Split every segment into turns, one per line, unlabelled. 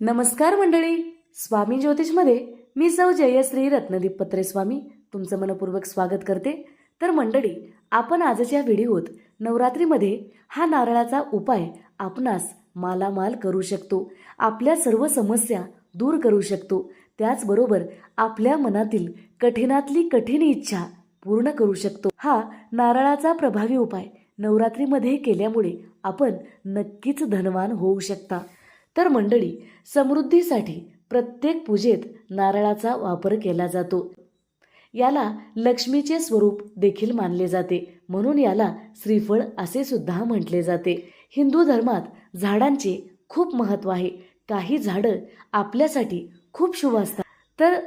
नमस्कार मंडळी. स्वामी ज्योतिषमध्ये मी सौ जयश्री रत्नदीप पत्रे स्वामी तुमचं मनपूर्वक स्वागत करते. तर मंडळी आपण आजच्या व्हिडिओत नवरात्रीमध्ये हा नारळाचा उपाय आपणास मालामाल करू शकतो. आपल्या सर्व समस्या दूर करू शकतो. त्याचबरोबर आपल्या मनातील कठीणातली कठीण इच्छा पूर्ण करू शकतो. हा नारळाचा प्रभावी उपाय नवरात्रीमध्ये केल्यामुळे आपण नक्कीच धनवान होऊ शकता. तर मंडळी समृद्धीसाठी प्रत्येक पूजेत नारळाचा वापर केला जातो. याला लक्ष्मीचे स्वरूप देखील मानले जाते. म्हणून याला श्रीफळ असे सुद्धा म्हटले जाते. हिंदू धर्मात झाडांचे खूप महत्त्व आहे. काही झाडं आपल्यासाठी खूप शुभ असतात. तर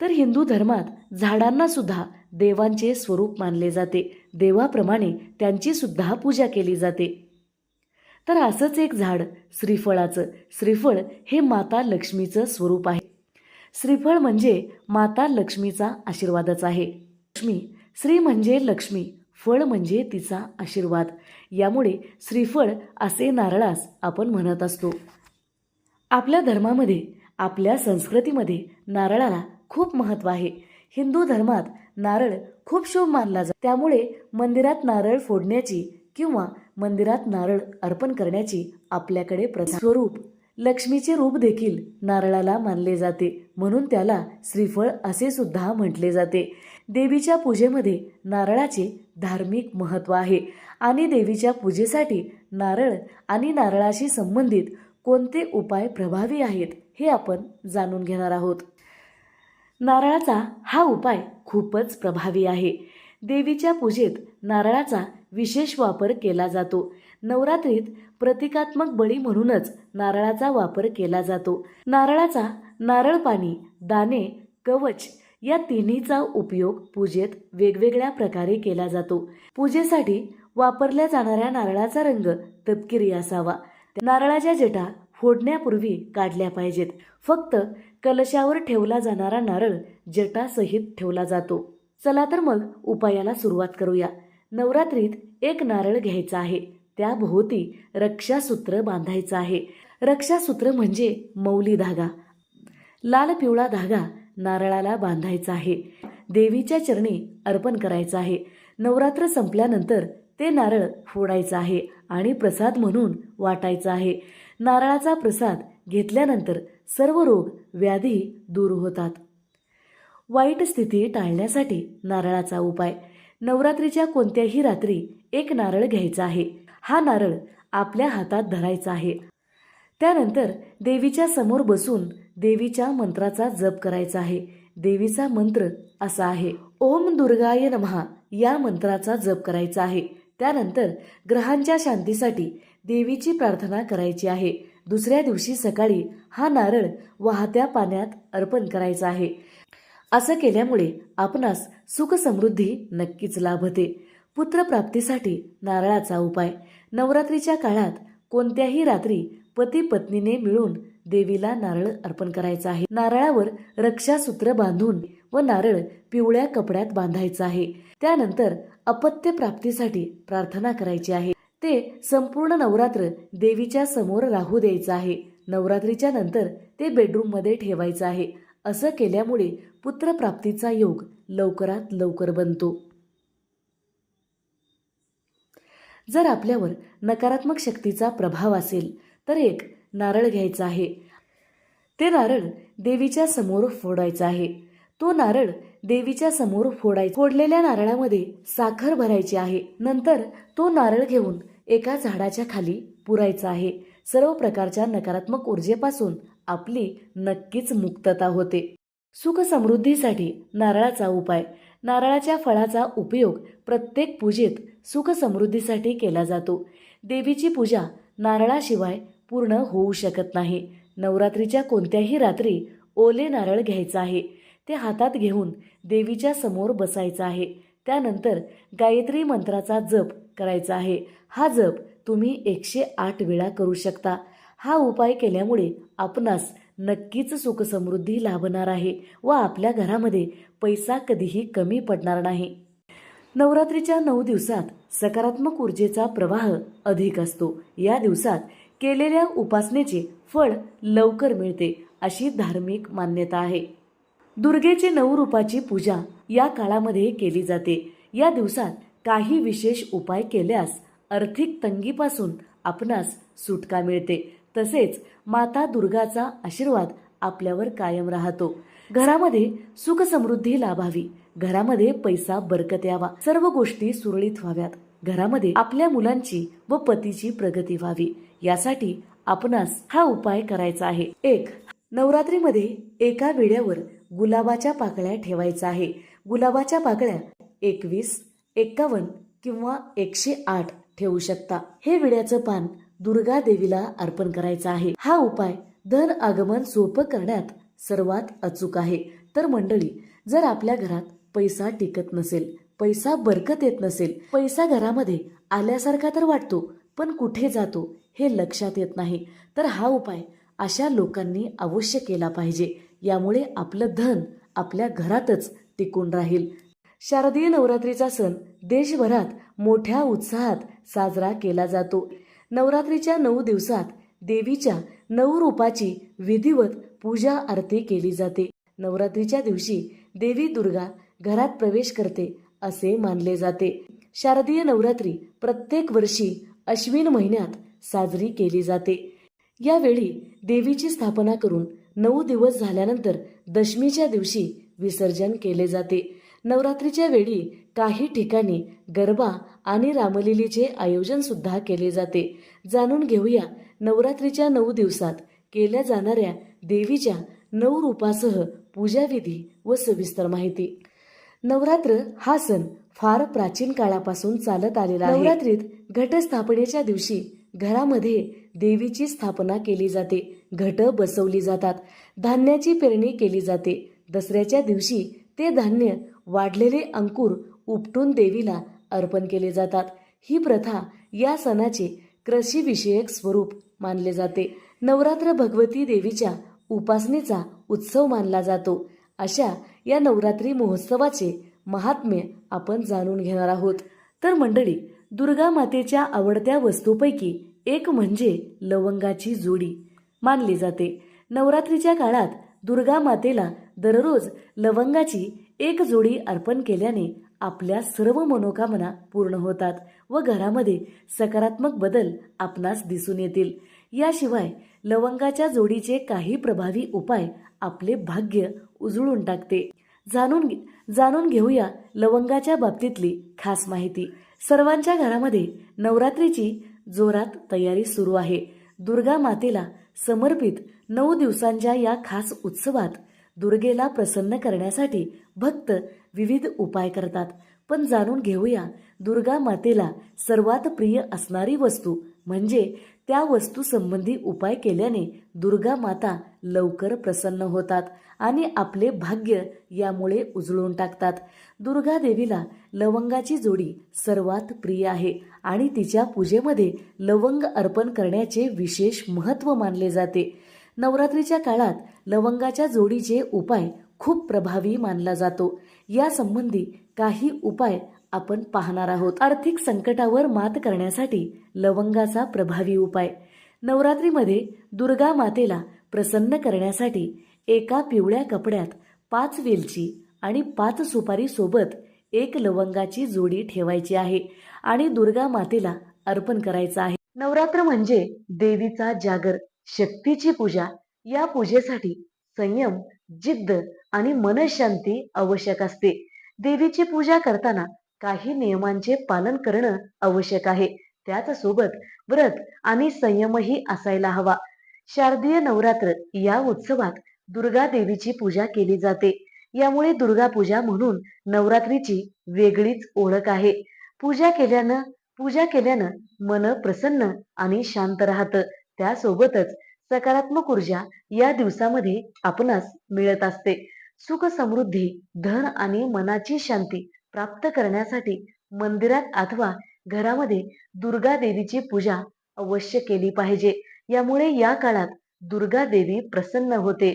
तर हिंदू धर्मात झाडांना सुद्धा देवांचे स्वरूप मानले जाते. देवाप्रमाणे त्यांची सुद्धा पूजा केली जाते. तर असंच एक झाड श्रीफळाचं. श्रीफळ हे माता लक्ष्मीचं स्वरूप आहे. श्रीफळ म्हणजे माता लक्ष्मीचा आशीर्वादच आहे. लक्ष्मी श्री म्हणजे लक्ष्मी फळ म्हणजे तिचा आशीर्वाद. यामुळे श्रीफळ असे नारळास आपण म्हणत असतो. आपल्या धर्मामध्ये आपल्या संस्कृतीमध्ये नारळाला खूप महत्त्व आहे. हिंदू धर्मात नारळ खूप शुभ मानला जातो. त्यामुळे मंदिरात नारळ फोडण्याची किंवा मंदिरात नारळ अर्पण करण्याची आपल्याकडे प्रथा स्वरूप. लक्ष्मीचे रूप देखील नारळाला मानले जाते. म्हणून त्याला श्रीफळ असे सुद्धा म्हटले जाते. देवीच्या पूजेमध्ये नारळाचे धार्मिक महत्त्व आहे. आणि देवीच्या पूजेसाठी नारळ आणि नारळाशी संबंधित कोणते उपाय प्रभावी आहेत हे आपण जाणून घेणार आहोत. नारळाचा हा उपाय खूपच प्रभावी आहे. देवीच्या पूजेत नारळाचा विशेष वापर केला जातो. नवरात्रीत प्रतिकात्मक बळी म्हणूनच नारळाचा वापर केला जातो. नारळाचा नारळ पाणी दाणे कवच या तिन्हीचा उपयोग पूजेत वेगवेगळ्या प्रकारे केला जातो. पूजेसाठी वापरल्या जाणाऱ्या नारळाचा रंग तपकिरी असावा. नारळाच्या जटा फोडण्यापूर्वी काढल्या पाहिजेत. फक्त कलशावर ठेवला जाणारा नारळ जटासहित ठेवला जातो. चला तर मग उपायाला सुरुवात करूया. नवरात्रीत एक नारळ घ्यायचा आहे. त्याभोवती रक्षासूत्र बांधायचं आहे. रक्षासूत्र म्हणजे मौली धागा. लाल पिवळा धागा नारळाला बांधायचा आहे. देवीच्या चरणी अर्पण करायचं आहे. नवरात्र संपल्यानंतर ते नारळ फोडायचं आहे आणि प्रसाद म्हणून वाटायचा आहे. नारळाचा प्रसाद घेतल्यानंतर सर्व रोग व्याधी दूर होतात. वाईट स्थिती टाळण्यासाठी नारळाचा उपाय. नवरात्रीच्या कोणत्याही रात्री एक नारळ घ्यायचा आहे. हा नारळ आपल्या हातात धरायचा आहे. त्यानंतर देवीच्या समोर बसून देवीच्या मंत्राचा जप करायचा आहे. देवीचा मंत्र असा आहे ओम दुर्गाय नमहा या मंत्राचा जप करायचा आहे. त्यानंतर ग्रहांच्या शांतीसाठी देवीची प्रार्थना करायची आहे. दुसऱ्या दिवशी सकाळी हा नारळ वाहत्या पाण्यात अर्पण करायचा आहे. असं केल्यामुळे आपणास सुख समृद्धी नक्कीच लाभते. पुत्रप्राप्तीसाठी नारळाचा उपाय. नवरात्रीच्या काळात कोणत्याही रात्री पती पत्नीने मिळून देवीला नारळ अर्पण करायचं आहे. नारळावर रक्षासूत्र बांधून व नारळ पिवळ्या कपड्यात बांधायचं आहे. त्यानंतर अपत्य प्राप्तीसाठी प्रार्थना करायची आहे. ते संपूर्ण नवरात्र देवीच्या समोर राहू द्यायचं आहे. नवरात्रीच्या नंतर ते बेडरूममध्ये ठेवायचं आहे. असं केल्यामुळे पुत्रप्राप्तीचा योग लवकरात लवकर बनतो. जर आपल्यावर नकारात्मक शक्तीचा प्रभाव असेल तर एक नारळ घ्यायचा आहे. ते नारळ देवीच्या समोर फोडायचं आहे. तो नारळ देवीच्या समोर फोडायचा फोडलेल्या नारळामध्ये साखर भरायची आहे. नंतर तो नारळ घेऊन एका झाडाच्या खाली पुरायचा आहे. सर्व प्रकारच्या नकारात्मक ऊर्जेपासून आपली नक्कीच मुक्तता होते. सुख समृद्धीसाठी नारळाचा उपाय. नारळाच्या फळाचा उपयोग प्रत्येक पूजेत सुख समृद्धीसाठी केला जातो. देवीची पूजा नारळाशिवाय पूर्ण होऊ शकत नाही. नवरात्रीच्या कोणत्याही रात्री ओले नारळ घ्यायचं आहे. ते हातात घेऊन देवीच्या समोर बसायचं आहे. त्यानंतर गायत्री मंत्राचा जप करायचा आहे. हा जप तुम्ही एकशे आठ वेळा करू शकता. हा उपाय केल्यामुळे आपणास नक्कीच सुखसमृद्धी लाभणार आहे व आपल्या घरामध्ये पैसा कधीही कमी पडणार नाही. नवरात्रीच्या नऊ दिवसात सकारात्मक ऊर्जेचा प्रवाह अधिक असतो. या दिवसात केलेल्या उपासनेचे फळ लवकर मिळते अशी धार्मिक मान्यता आहे. दुर्गेचे नऊ रूपाची पूजा या काळामध्ये केली जाते. या दिवसात काही विशेष उपाय केल्यास आर्थिक तंगीपासून आपणास सुटका मिळते. तसेच माता दुर्गाचा आशीर्वाद आपल्यावर कायम राहतो. घरामध्ये सुख समृद्धी लाभावी. घरामध्ये पैसा बरकत यावा. सर्व गोष्टी सुरळीत व्हाव्यात. घरामध्ये आपल्या मुलांची व पतीची प्रगती व्हावी. यासाठी आपणास हा उपाय करायचा आहे. एक नवरात्रीमध्ये एका विड्यावर गुलाबाच्या पाकळ्या ठेवायचा आहे. गुलाबाच्या पाकळ्या एकवीस एक्कावन्न किंवा एकशे आठ ठेवू शकता. हे विड्याचं पान दुर्गा देवीला अर्पण करायचा आहे. हा उपाय धन आगमन सोपं करण्यात सर्वात अचूक आहे. तर मंडळी जर आपल्या घरात पैसा टिकत नसेल पैसा बरकत येत नसेल पैसा घरामध्ये आल्यासारखा तर वाटतो पण कुठे जातो हे लक्षात येत नाही. तर हा उपाय अशा लोकांनी अवश्य केला पाहिजे. यामुळे आपलं धन आपल्या घरातच टिकून राहील. शारदीय नवरात्रीचा सण देशभरात मोठ्या उत्साहात साजरा केला जातो. नवरात्रीच्या नऊ दिवसात देवीच्या नऊ रूपाची विधिवत पूजा आरती केली जाते. नवरात्रीच्या दिवशी देवी दुर्गा घरात प्रवेश करते असे मानले जाते. शारदीय नवरात्री प्रत्येक वर्षी अश्विन महिन्यात साजरी केली जाते. यावेळी देवीची स्थापना करून नऊ दिवस झाल्यानंतर दशमीच्या दिवशी विसर्जन केले जाते. नवरात्रीच्या वेळी काही ठिकाणी गरबा आणि रामलीलेचे आयोजन सुद्धा केले जाते. जाणून घेऊया नवरात्रीच्या नऊ दिवसात केल्या जाणाऱ्या देवीच्या नऊ रूपासह पूजाविधी व सविस्तर माहिती. नवरात्र हा सण फार प्राचीन काळापासून चालत आलेला आहे. नवरात्रीत घटस्थापनेच्या दिवशी घरामध्ये देवीची स्थापना केली जाते. घट बसवली जातात. धान्याची पेरणी केली जाते. दसऱ्याच्या दिवशी ते धान्य वाढलेले अंकुर उपटून देवीला अर्पण केले जातात. ही प्रथा या सणाचे कृषीविषयक स्वरूप मानले जाते. नवरात्र भगवती देवीच्या उपासनेचा उत्सव मानला जातो. अशा या नवरात्री महोत्सवाचे महात्म्य आपण जाणून घेणार आहोत. तर मंडळी दुर्गा मातेच्या आवडत्या वस्तूपैकी एक म्हणजे लवंगाची जोडी मानली जाते. नवरात्रीच्या काळात दुर्गा मातेला दररोज लवंगाची एक जोडी अर्पण केल्याने आपल्या सर्व मनोकामना पूर्ण होतात व घरामध्ये सकारात्मक बदल आपणास दिसून येतील. याशिवाय लवंगाच्या जोडीचे काही प्रभावी उपाय आपले भाग्य उजळून टाकते. जाणून जाणून घेऊया लवंगाच्या बाबतीतली खास माहिती. सर्वांच्या घरामध्ये नवरात्रीची जोरात तयारी सुरू आहे. दुर्गा मातेला समर्पित नऊ दिवसांच्या या खास उत्सवात दुर्गेला प्रसन्न करण्यासाठी भक्त विविध उपाय करतात. पण जाणून घेऊया दुर्गा मातेला सर्वात प्रिय असणारी वस्तू म्हणजे त्या वस्तू संबंधी उपाय केल्याने दुर्गा माता लवकर प्रसन्न होतात आणि आपले भाग्य यामुळे उजळून टाकतात. दुर्गा देवीला लवंगाची जोडी सर्वात प्रिय आहे आणि तिच्या पूजेमध्ये लवंग अर्पण करण्याचे विशेष महत्त्व मानले जाते. नवरात्रीच्या काळात लवंगाच्या जोडीचे उपाय खूप प्रभावी मानला जातो. या संबंधी काही उपाय आपण पाहणार आहोत. आर्थिक संकटावर मात करण्यासाठी लवंगाचा प्रभावी उपाय. नवरात्रीमध्ये दुर्गा मातेला प्रसन्न करण्यासाठी एका पिवळ्या कपड्यात पाच वेलची आणि पाच सुपारी सोबत एक लवंगाची जोडी ठेवायची आहे आणि दुर्गा मातेला अर्पण करायचं आहे. नवरात्र म्हणजे देवीचा जागर. शक्तीची पूजा या पूजेसाठी संयम जिद्द आणि मनशांती आवश्यक असते. देवीची पूजा करताना काही नियमांचे पालन करणं आवश्यक आहे. त्याच सोबत व्रत आणि संयमही असायला हवा. शारदीय नवरात्र या उत्सवात दुर्गा देवीची पूजा केली जाते. यामुळे दुर्गा पूजा म्हणून नवरात्रीची वेगळीच ओळख आहे. पूजा केल्यानं पूजा केल्यानं मन प्रसन्न आणि शांत राहतं. त्यासोबतच सकारात्मक ऊर्जा या दिवसामध्ये आपणास मिळत असते. सुख समृद्धी धन आणि मनाची शांती प्राप्त करण्यासाठी मंदिरात अथवा घरामध्ये दुर्गा देवीची पूजा अवश्य केली पाहिजे. यामुळे या काळात दुर्गा देवी प्रसन्न होते.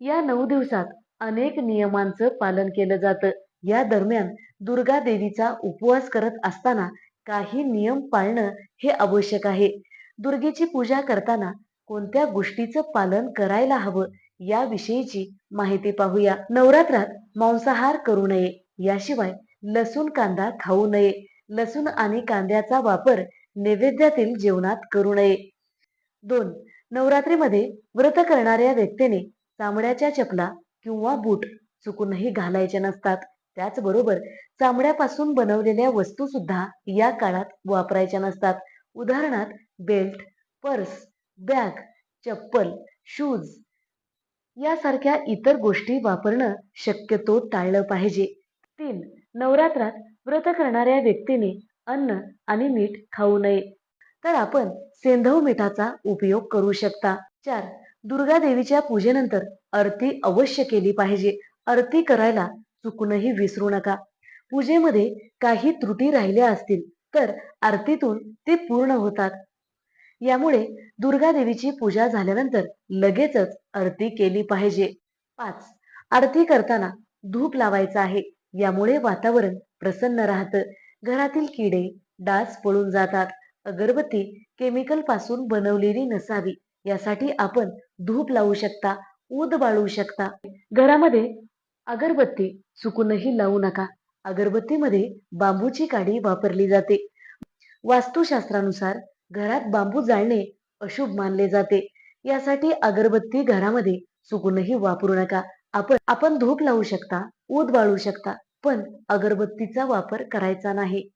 या नऊ दिवसात अनेक नियमांचं पालन केलं जातं. या दरम्यान दुर्गा देवीचा उपवास करत असताना काही नियम पाळणं हे आवश्यक आहे. दुर्गेची पूजा करताना कोणत्या गोष्टीचं पालन करायला हवं याविषयीची माहिती पाहूया. नवरात्रात मांसाहार करू नये. याशिवाय लसूण कांदा खाऊ नये. लसूण आणि कांद्याचा वापर नैवेद्यातील जेवणात करू नये. दोन नवरात्रीमध्ये व्रत करणाऱ्या व्यक्तीने चामड्याच्या चपला किंवा बूट चुकूनही घालायचे नसतात. त्याचबरोबर चामड्यापासून बनवलेल्या वस्तू सुद्धा या काळात वापरायच्या नसतात. उदाहरणार्थ बेल्ट पर्स बॅग चप्पल शूज यासारख्या इतर गोष्टी वापरणं शक्यतो टाळलं पाहिजे. तीन नवरात्रात व्रत करणाऱ्या व्यक्तीने अन्न आणि मीठ खाऊ नये. तर आपण सेंधव मिठाचा उपयोग करू शकता. चार दुर्गा देवीच्या पूजेनंतर आरती अवश्य केली पाहिजे. आरती करायला चुकूनही विसरू नका. पूजेमध्ये काही त्रुटी राहिल्या असतील तर आरतीतून ते पूर्ण होतात. यामुळे दुर्गा देवीची पूजा झाल्यानंतर लगेचच आरती केली पाहिजे. पाच आरती करताना धूप लावायचा आहे. यामुळे वातावरण प्रसन्न राहतं. घरातील किडे डास पळून जातात. अगरबत्ती केमिकलपासून बनवलेली नसावी. यासाठी आपण धूप लावू शकता ऊद बाळू शकता. घरामध्ये अगरबत्ती चुकूनही लावू नका. अगरबत्तीमध्ये बांबूची काडी वापरली जाते. वास्तुशास्त्रानुसार घरात बांबू जाळणे अशुभ मानले जाते. यासाठी अगरबत्ती घरामध्ये चुकूनही वापरू नका. आपण आपण धूप लावू शकता ऊद बाळू शकता पण अगरबत्तीचा वापर करायचा नाही.